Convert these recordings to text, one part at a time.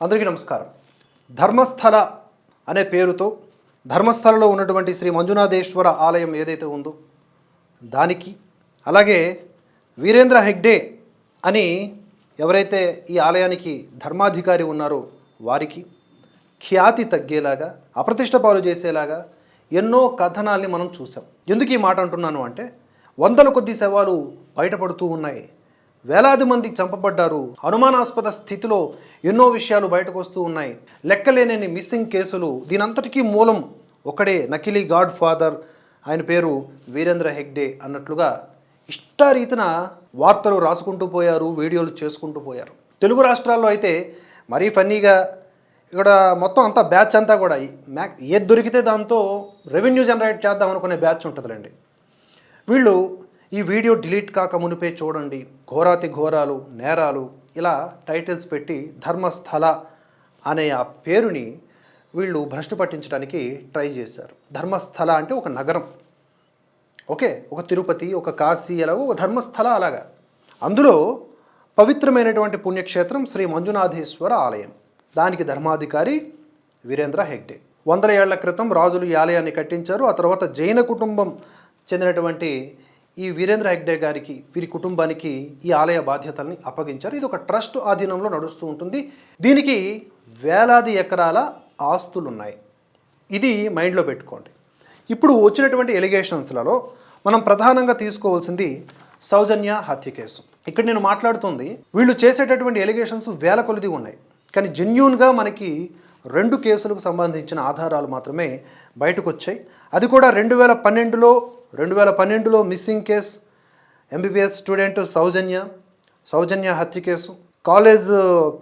అందరికీ నమస్కారం. ధర్మస్థల అనే పేరుతో ధర్మస్థలలో ఉన్నటువంటి శ్రీ మంజునాథేశ్వర ఆలయం ఏదైతే ఉందో దానికి అలాగే వీరేంద్ర హెగ్డే అని ఎవరైతే ఈ ఆలయానికి ధర్మాధికారి ఉన్నారో వారికి ఖ్యాతి తగ్గేలాగా అప్రతిష్ట పాలు చేసేలాగా ఎన్నో కథనాల్ని మనం చూసాం ఎందుకు ఈ మాట అంటున్నాను అంటే వందల కొద్ది శవాలు బయటపడుతూ ఉన్నాయి. వేలాది మంది చంపబడ్డారు. అనుమానాస్పద స్థితిలో ఎన్నో విషయాలు బయటకు వస్తూ ఉన్నాయి. లెక్కలేనని మిస్సింగ్ కేసులు. దీనంతటికీ మూలం ఒకడే నకిలీ గాడ్ ఫాదర్. ఆయన పేరు వీరేంద్ర హెగ్డే అన్నట్లుగా ఇష్టారీతిన వార్తలు రాసుకుంటూ పోయారు వీడియోలు చేసుకుంటూ పోయారు. తెలుగు రాష్ట్రాల్లో అయితే మరీ ఫన్నీగా ఇక్కడ మొత్తం అంతా బ్యాచ్ అంతా కూడా మ్యాక్ ఏది దొరికితే దాంతో రెవెన్యూ జనరేట్ చేద్దాం అనుకునే బ్యాచ్ ఉంటుందిలేండి. వీళ్ళు ఈ వీడియో డిలీట్ కాక మునిపే చూడండి. ఘోరాతి ఘోరాలు నేరాలు ఇలా టైటిల్స్ పెట్టి ధర్మస్థల అనే ఆ పేరుని వీళ్ళు భ్రష్టు పట్టించడానికి ట్రై చేశారు. ధర్మస్థల అంటే ఒక నగరం. ఓకే ఒక తిరుపతి ఒక కాశీ అలాగో ఒక ధర్మస్థల అలాగా. అందులో పవిత్రమైనటువంటి పుణ్యక్షేత్రం శ్రీ మంజునాథేశ్వర ఆలయం. దానికి ధర్మాధికారి వీరేంద్ర హెగ్డే. వందల ఏళ్ళ క్రితం రాజులు ఈ ఆలయాన్ని కట్టించారు. ఆ తర్వాత జైన కుటుంబం చెందినటువంటి ఈ వీరేంద్ర హెగ్డే గారికి వీరి కుటుంబానికి ఈ ఆలయ బాధ్యతల్ని అప్పగించారు. ఇది ఒక ట్రస్ట్ ఆధీనంలో నడుస్తూ ఉంటుంది. దీనికి వేలాది ఎకరాల ఆస్తులు ఉన్నాయి ఇది మైండ్లో పెట్టుకోండి. ఇప్పుడు వచ్చినటువంటి ఎలిగేషన్స్లలో మనం ప్రధానంగా తీసుకోవాల్సింది సౌజన్య హత్య కేసు. ఇక్కడ నేను మాట్లాడుతుంది వీళ్ళు చేసేటటువంటి ఎలిగేషన్స్ వేల కొలిది ఉన్నాయి. కానీ జెన్యున్గా మనకి రెండు కేసులకు సంబంధించిన ఆధారాలు మాత్రమే బయటకు వచ్చాయి అది కూడా రెండు వేల పన్నెండులో రెండు వేల పన్నెండులో missing case MBBS student Soujanya Soujanya హత్య కేసు. కాలేజ్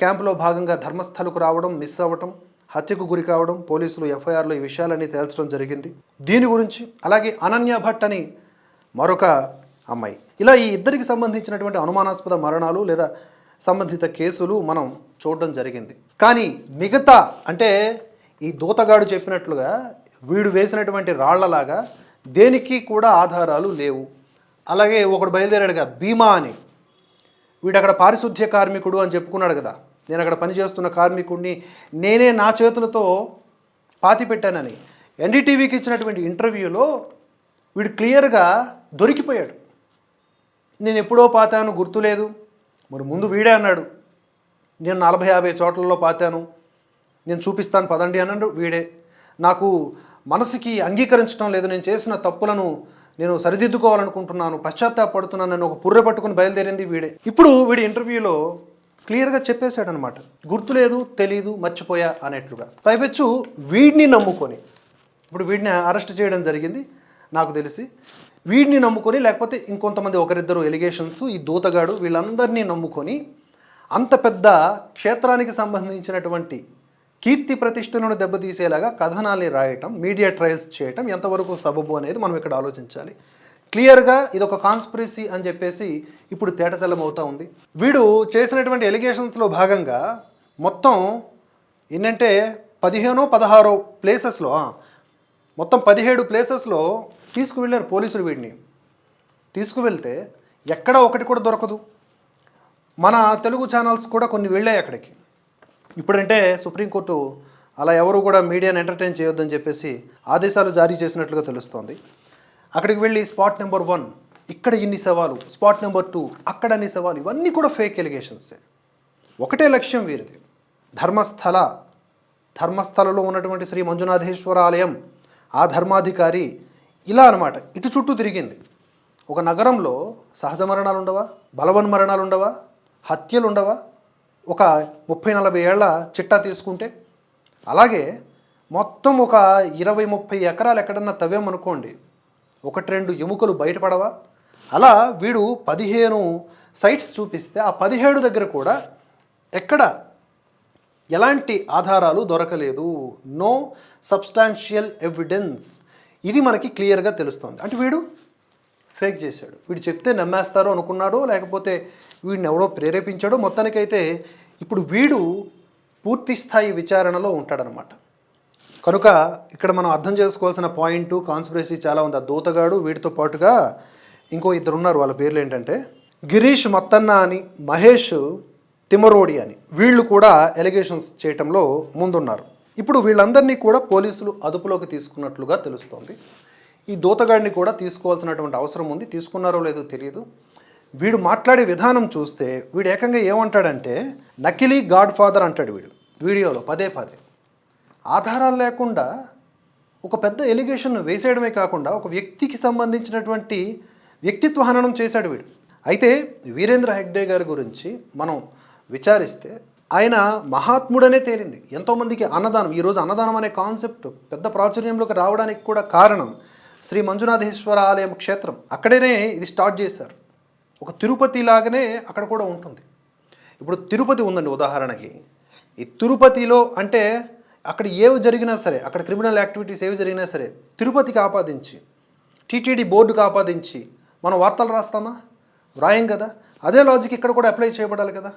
క్యాంపులో భాగంగా ధర్మస్థలకు రావడం మిస్ అవ్వటం హత్యకు గురి కావడం పోలీసులు ఎఫ్ఐఆర్లో ఈ విషయాలన్నీ తేల్చడం జరిగింది. దీని గురించి అలాగే అనన్య భట్ అని మరొక అమ్మాయి. ఇలా ఈ ఇద్దరికి సంబంధించినటువంటి అనుమానాస్పద మరణాలు లేదా సంబంధిత కేసులు మనం చూడడం జరిగింది. కానీ మిగతా అంటే ఈ దూతగాడు చెప్పినట్లుగా వీడు వేసినటువంటి రాళ్ళలాగా దేనికి కూడా ఆధారాలు లేవు. అలాగే ఒకడు బయలుదేరాడుగా భీమా అని. వీడు అక్కడ పారిశుద్ధ్య కార్మికుడు అని చెప్పుకున్నాడు కదా. నేను అక్కడ పనిచేస్తున్న కార్మికుడిని నేనే నా చేతులతో పాతి పెట్టానని. ఎన్డీటీవీకి ఇచ్చినటువంటి ఇంటర్వ్యూలో వీడు క్లియర్గా దొరికిపోయాడు. నేను ఎప్పుడో పాతాను గుర్తులేదు. మరి ముందు వీడే అన్నాడు. నేను నలభై యాభై చోట్లలో పాతాను. నేను చూపిస్తాను పదండి అన్నాడు వీడే. నాకు మనసుకి అంగీకరించడం లేదు. నేను చేసిన తప్పులను నేను సరిదిద్దుకోవాలనుకుంటున్నాను. పశ్చాత్తాపడుతున్నాను నేను ఒక పుర్రె పట్టుకుని బయలుదేరింది వీడే. ఇప్పుడు వీడి ఇంటర్వ్యూలో క్లియర్గా చెప్పేశాడనమాట గుర్తులేదు తెలీదు మర్చిపోయా అనేట్లుగా. పైపెచ్చు వీడిని నమ్ముకొని. ఇప్పుడు వీడిని అరెస్ట్ చేయడం జరిగింది నాకు తెలిసి. వీడిని నమ్ముకొని లేకపోతే ఇంకొంతమంది ఒకరిద్దరు ఎలిగేషన్స్ ఈ దూతగాడు వీళ్ళందరినీ నమ్ముకొని అంత పెద్ద క్షేత్రానికి సంబంధించినటువంటి కీర్తి ప్రతిష్టలను దెబ్బతీసేలాగా కథనాల్ని రాయటం మీడియా ట్రయల్స్ చేయటం ఎంతవరకు సబబు అనేది మనం ఇక్కడ ఆలోచించాలి. క్లియర్గా ఇది ఒక కాన్స్పిరసీ అని చెప్పేసి ఇప్పుడు తేటతెల్లం అవుతా ఉంది. వీడు చేసినటువంటి ఎలిగేషన్స్లో భాగంగా మొత్తం ఏంటంటే పదిహేనో పదహారో ప్లేసెస్లో మొత్తం పదిహేడు ప్లేసెస్లో తీసుకువెళ్ళారు పోలీసులు వీడిని. తీసుకువెళ్తే ఎక్కడ ఒకటి కూడా దొరకదు. మన తెలుగు ఛానల్స్ కూడా కొన్ని వెళ్ళాయి అక్కడికి. ఇప్పుడంటే సుప్రీంకోర్టు అలా ఎవరు కూడా మీడియాను ఎంటర్టైన్ చేయొద్దని చెప్పేసి ఆదేశాలు జారీ చేసినట్లుగా తెలుస్తోంది. అక్కడికి వెళ్ళి స్పాట్ నెంబర్ వన్ ఇక్కడ ఇన్ని సవాలు స్పాట్ నెంబర్ టూ అక్కడ అన్ని సవాలు ఇవన్నీ కూడా ఫేక్ ఎలిగేషన్సే. ఒకటే లక్ష్యం వీరిది. ధర్మస్థల ధర్మస్థలలో ఉన్నటువంటి శ్రీ మంజునాథేశ్వర ఆలయం ఆ ధర్మాధికారి ఇలా అనమాట ఇటు చుట్టూ తిరిగింది. ఒక నగరంలో సహజ మరణాలు ఉండవా బలవన్ మరణాలు ఉండవా హత్యలు ఉండవా ఒక ముప్పై నలభై ఏళ్ళ చిట్టా తీసుకుంటే అలాగే మొత్తం ఒక ఇరవై ముప్పై ఎకరాలు ఎక్కడన్నా తవ్వామనుకోండి ఒకటి రెండు ఎముకలు బయటపడవా? అలా వీడు పదిహేను సైట్స్ చూపిస్తే ఆ పదిహేడు దగ్గర కూడా ఎక్కడ ఎలాంటి ఆధారాలు దొరకలేదు. No substantial evidence. ఇది మనకి క్లియర్గా తెలుస్తుంది. అంటే వీడు ఫేక్ చేశాడు. వీడు చెప్తే నమ్మేస్తారో అనుకున్నాడో లేకపోతే వీడిని ఎవడో ప్రేరేపించాడో మొత్తానికైతే ఇప్పుడు వీడు పూర్తి స్థాయి విచారణలో ఉంటాడనమాట. కనుక ఇక్కడ మనం అర్థం చేసుకోవాల్సిన పాయింట్ కాన్స్పిరసీ చాలా ఉంది. ఆ దూతగాడు వీటితో పాటుగా ఇంకో ఇద్దరు ఉన్నారు వాళ్ళ పేర్లు ఏంటంటే గిరీష్ మత్తన్న అని మహేష్ తిమరోడి అని. వీళ్ళు కూడా ఎలిగేషన్స్ చేయటంలో ముందున్నారు. ఇప్పుడు వీళ్ళందరినీ కూడా పోలీసులు అదుపులోకి తీసుకున్నట్లుగా తెలుస్తోంది. ఈ దూతగాడిని కూడా తీసుకోవాల్సినటువంటి అవసరం ఉంది. తీసుకున్నారో లేదో తెలియదు. వీడు మాట్లాడే విధానం చూస్తే వీడు ఏకంగా ఏమంటాడంటే నకిలీ గాడ్ ఫాదర్ అంటాడు వీడు వీడియోలో పదే పదే. ఆధారాలు లేకుండా ఒక పెద్ద ఎలిగేషన్ వేసేయడమే కాకుండా ఒక వ్యక్తికి సంబంధించినటువంటి వ్యక్తిత్వ హననం చేశాడు వీడు. అయితే వీరేంద్ర హెగ్డే గారి గురించి మనం విచారిస్తే ఆయన మహాత్ముడనే తేలింది. ఎంతోమందికి అన్నదానం ఈరోజు అన్నదానం అనే కాన్సెప్ట్ పెద్ద ప్రాచుర్యంలోకి రావడానికి కూడా కారణం శ్రీ మంజునాథేశ్వర ఆలయం క్షేత్రం. అక్కడనే ఇది స్టార్ట్ చేశారు. ఒక తిరుపతి లాగానే అక్కడ కూడా ఉంటుంది. ఇప్పుడు తిరుపతి ఉందండి ఉదాహరణకి. ఈ తిరుపతిలో అంటే అక్కడ ఏవి జరిగినా సరే అక్కడ క్రిమినల్ యాక్టివిటీస్ ఏవి జరిగినా సరే తిరుపతికి ఆపాదించి టీటీడీ బోర్డుకు ఆపాదించి మనం వార్తలు రాస్తామా? వ్రాయం కదా. అదే లాజిక్ ఇక్కడ కూడా అప్లై చేయబడాలి కదా.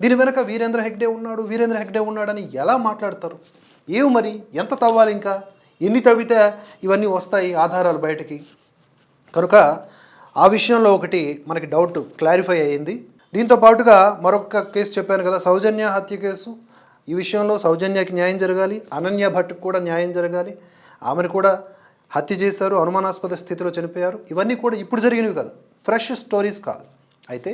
దీని వెనక వీరేంద్ర హెగ్డే ఉన్నాడు వీరేంద్ర హెగ్డే ఉన్నాడని ఎలా మాట్లాడతారు? ఏవి మరి? ఎంత తవ్వాలి ఇంకా ఎన్ని తవ్వితే ఇవన్నీ వస్తాయి ఆధారాలు బయటికి? కనుక ఆ విషయంలో ఒకటి మనకి డౌట్ క్లారిఫై అయ్యింది. దీంతో పాటుగా మరొక కేసు చెప్పాను కదా సౌజన్య హత్య కేసు. ఈ విషయంలో సౌజన్యకి న్యాయం జరగాలి అనన్య భట్కి కూడా న్యాయం జరగాలి. ఆమెను కూడా హత్య చేశారు అనుమానాస్పద స్థితిలో చనిపోయారు. ఇవన్నీ కూడా ఇప్పుడు జరిగినవి కాదు ఫ్రెష్ స్టోరీస్ కాదు. అయితే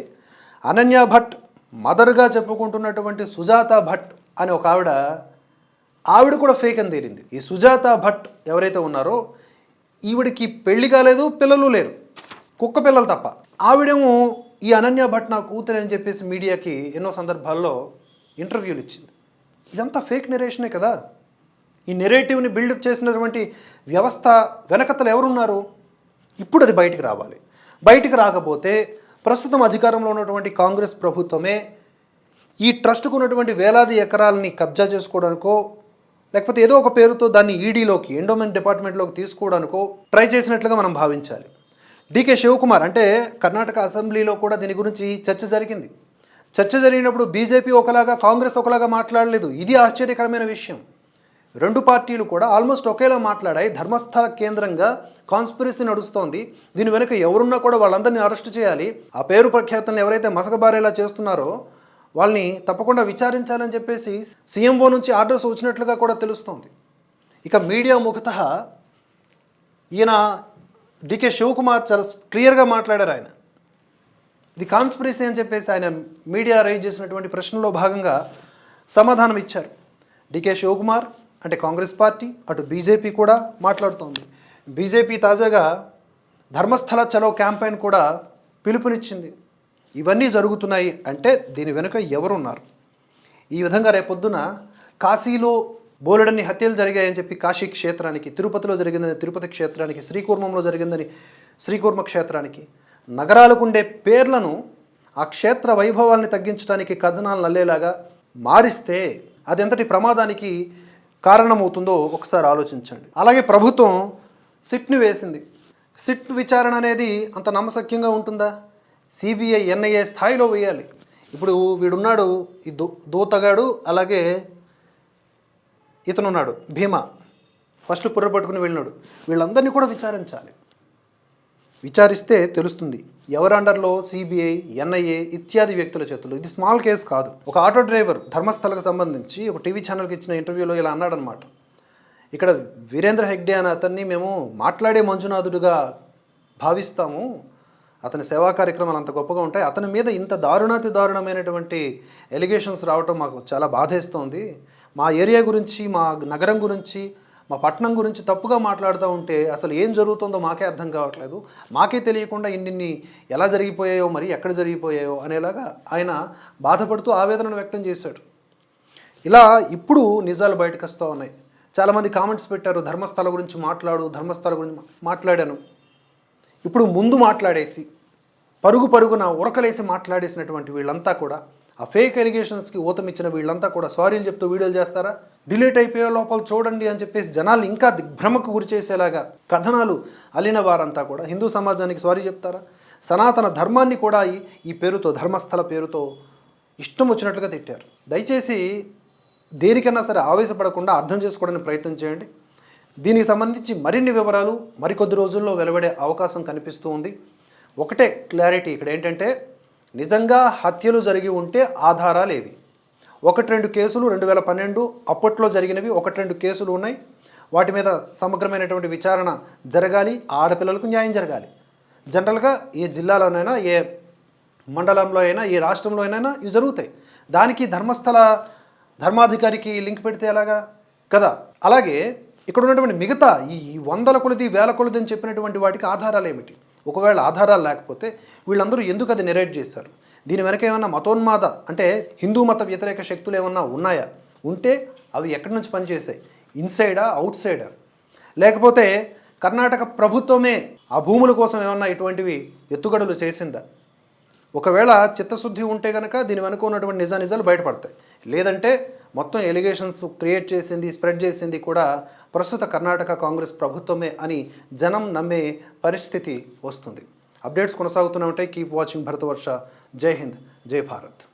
అనన్య భట్ మదర్గా చెప్పుకుంటున్నటువంటి సుజాత భట్ అనే ఒక ఆవిడ ఆవిడ కూడా ఫేక్ అని తేలింది. ఈ సుజాత భట్ ఎవరైతే ఉన్నారో ఈవిడికి పెళ్ళి కాలేదు పిల్లలు లేరు. కుక్క పిల్లలు తప్ప. ఆవిడేమో ఈ అనన్య భట్ నా కూతురు అని చెప్పేసి మీడియాకి ఎన్నో సందర్భాల్లో ఇంటర్వ్యూలు ఇచ్చింది. ఇదంతా ఫేక్ నెరేషనే కదా? ఈ నెరేటివ్ని బిల్డప్ చేసినటువంటి వ్యవస్థ వెనకతలు ఎవరున్నారు? ఇప్పుడు అది బయటికి రావాలి. బయటికి రాకపోతే ప్రస్తుతం అధికారంలో ఉన్నటువంటి కాంగ్రెస్ ప్రభుత్వమే ఈ ట్రస్ట్కు ఉన్నటువంటి వేలాది ఎకరాలని కబ్జా చేసుకోవడానికో లేకపోతే ఏదో ఒక పేరుతో దాన్ని ఈడీలోకి ఎండోమెంట్ డిపార్ట్మెంట్లోకి తీసుకోవడానికో ట్రై చేసినట్లుగా మనం భావించాలి. డీకే శివకుమార్ అంటే కర్ణాటక అసెంబ్లీలో కూడా దీని గురించి చర్చ జరిగింది. చర్చ జరిగినప్పుడు బీజేపీ ఒకలాగా కాంగ్రెస్ ఒకలాగా మాట్లాడలేదు. ఇది ఆశ్చర్యకరమైన విషయం. రెండు పార్టీలు కూడా ఆల్మోస్ట్ ఒకేలా మాట్లాడాయి. ధర్మస్థల కేంద్రంగా కాన్స్పిరసీ నడుస్తోంది. దీని వెనుక ఎవరున్నా కూడా వాళ్ళందరినీ అరెస్ట్ చేయాలి. ఆ పేరు ప్రఖ్యాతలను ఎవరైతే మసకబారేలా చేస్తున్నారో వాళ్ళని తప్పకుండా విచారించాలని చెప్పేసి సీఎంఓ నుంచి ఆర్డర్స్ వచ్చినట్లుగా కూడా తెలుస్తోంది. ఇక మీడియా ముఖత ఈయన డికే శివకుమార్ చాలా క్లియర్గా మాట్లాడారు ఆయన. ఇది కాన్స్పిరసీ అని చెప్పేసి ఆయన మీడియా రైజ్ చేసినటువంటి ప్రశ్నలో భాగంగా సమాధానం ఇచ్చారు. డికే శివకుమార్ అంటే కాంగ్రెస్ పార్టీ అటు బీజేపీ కూడా మాట్లాడుతోంది. బీజేపీ తాజాగా ధర్మస్థల చలో క్యాంపెయిన్ కూడా పిలుపునిచ్చింది. ఇవన్నీ జరుగుతున్నాయి అంటే దీని వెనుక ఎవరున్నారు? ఈ విధంగా రేపొద్దున కాశీలో బోలెడన్ని హత్యలు జరిగాయని చెప్పి కాశీ క్షేత్రానికి తిరుపతిలో జరిగిందని తిరుపతి క్షేత్రానికి శ్రీకూర్మంలో జరిగిందని శ్రీకూర్మ క్షేత్రానికి నగరాలకు ఉండే పేర్లను ఆ క్షేత్ర వైభవాల్ని తగ్గించడానికి కథనాలను అల్లేలాగా మారిస్తే అది ఎంతటి ప్రమాదానికి కారణమవుతుందో ఒకసారి ఆలోచించండి. అలాగే ప్రభుత్వం సిట్ని వేసింది. సిట్ విచారణ అనేది అంత నమ్మశక్యంగా ఉంటుందా? సిబిఐ ఎన్ఐఏ స్థాయిలో వేయాలి. ఇప్పుడు వీడున్నాడు ఈ దో దూతగాడు అలాగే ఇతనున్నాడు భీమా. ఫస్ట్ పుర్ర పట్టుకుని వెళ్ళినాడు. వీళ్ళందరినీ కూడా విచారించాలి. విచారిస్తే తెలుస్తుంది ఎవరి అండర్లో సిబిఐ ఎన్ఐఏ ఇత్యాది వ్యక్తుల చేతుల్లో. ఇది స్మాల్ కేసు కాదు. ఒక ఆటో డ్రైవర్ ధర్మస్థలకు సంబంధించి ఒక టీవీ ఛానల్కి ఇచ్చిన ఇంటర్వ్యూలో ఇలా అన్నాడనమాట ఇక్కడ వీరేంద్ర హెగ్డే అనే అతన్ని మేము మాట్లాడే మంజునాథుడుగా భావిస్తాము. అతని సేవా కార్యక్రమాలు అంత గొప్పగా ఉంటాయి. అతని మీద ఇంత దారుణాతి దారుణమైనటువంటి ఎలిగేషన్స్ రావటం మాకు చాలా బాధేస్తోంది. మా ఏరియా గురించి మా నగరం గురించి మా పట్టణం గురించి తప్పుగా మాట్లాడుతూ ఉంటే అసలు ఏం జరుగుతుందో మాకే అర్థం కావట్లేదు. మాకే తెలియకుండా ఇన్నిన్ని ఎలా జరిగిపోయాయో మరి ఎక్కడ జరిగిపోయాయో అనేలాగా ఆయన బాధపడుతూ ఆవేదనను వ్యక్తం చేశాడు. ఇలా ఇప్పుడు నిజాలు బయటకు వస్తూ ఉన్నాయి. చాలామంది కామెంట్స్ పెట్టారు ధర్మస్థల గురించి మాట్లాడు ధర్మస్థల గురించి మాట్లాడాను. ఇప్పుడు ముందు మాట్లాడేసి పరుగు పరుగున ఉరకలేసి మాట్లాడేసినటువంటి వీళ్ళంతా కూడా ఆ ఫేక్ ఎలిగేషన్స్కి ఊతమిచ్చిన వీళ్ళంతా కూడా సారీలు చెప్తూ వీడియోలు చేస్తారా? డిలీట్ అయిపోయే లోపల చూడండి అని చెప్పేసి జనాలు ఇంకా దిగ్భ్రమకు గురి చేసేలాగా కథనాలు అల్లిన వారంతా కూడా హిందూ సమాజానికి సారీ చెప్తారా? సనాతన ధర్మాన్ని కూడా ఈ ఈ పేరుతో ధర్మస్థల పేరుతో ఇష్టం వచ్చినట్లుగా తిట్టారు. దయచేసి దేనికైనా సరే ఆవేశపడకుండా అర్థం చేసుకోవడానికి ప్రయత్నం చేయండి. దీనికి సంబంధించి మరిన్ని వివరాలు మరికొద్ది రోజుల్లో వెలువడే అవకాశం కనిపిస్తూ ఉంది. ఒకటే క్లారిటీ ఇక్కడ ఏంటంటే నిజంగా హత్యలు జరిగి ఉంటే ఆధారాలు ఏవి ఒకటి రెండు కేసులు రెండు వేల పన్నెండు అప్పట్లో జరిగినవి ఒకటి రెండు కేసులు ఉన్నాయి. వాటి మీద సమగ్రమైనటువంటి విచారణ జరగాలి ఆడపిల్లలకు న్యాయం జరగాలి. జనరల్గా ఏ జిల్లాలోనైనా ఏ మండలంలో అయినా ఏ రాష్ట్రంలో అయినా ఇవి జరుగుతాయి. దానికి ధర్మస్థల ధర్మాధికారికి లింక్ పెడితే ఎలాగా? కదా? అలాగే ఇక్కడ ఉన్నటువంటి మిగతా ఈ వందల కొలది వేల కొలది అని చెప్పినటువంటి వాటికి ఆధారాలు ఏమిటి ఒకవేళ ఆధారాలు లేకపోతే వీళ్ళందరూ ఎందుకు అది నెరేట్ చేశారు? దీని వెనక ఏమన్నా మతోన్మాద అంటే హిందూ మత వ్యతిరేక శక్తులు ఏమన్నా ఉన్నాయా? ఉంటే అవి ఎక్కడి నుంచి పనిచేసాయి ఇన్సైడా అవుట్ సైడా లేకపోతే కర్ణాటక ప్రభుత్వమే ఆ భూముల కోసం ఏమన్నా ఇటువంటివి ఎత్తుగడలు చేసిందా? ఒకవేళ చిత్తశుద్ధి ఉంటే కనుక దీని వెనుక ఉన్నటువంటి నిజానిజాలు బయటపడతాయి. లేదంటే మొత్తం ఎలిగేషన్స్ క్రియేట్ చేసింది స్ప్రెడ్ చేసింది కూడా ప్రస్తుత కర్ణాటక కాంగ్రెస్ ప్రభుత్వమే అని జనం నమ్మే పరిస్థితి వస్తుంది. అప్డేట్స్ కొనసాగుతూనే ఉంటాయి. Keep watching Bharatavarsha. జై హింద్. జై భారత్.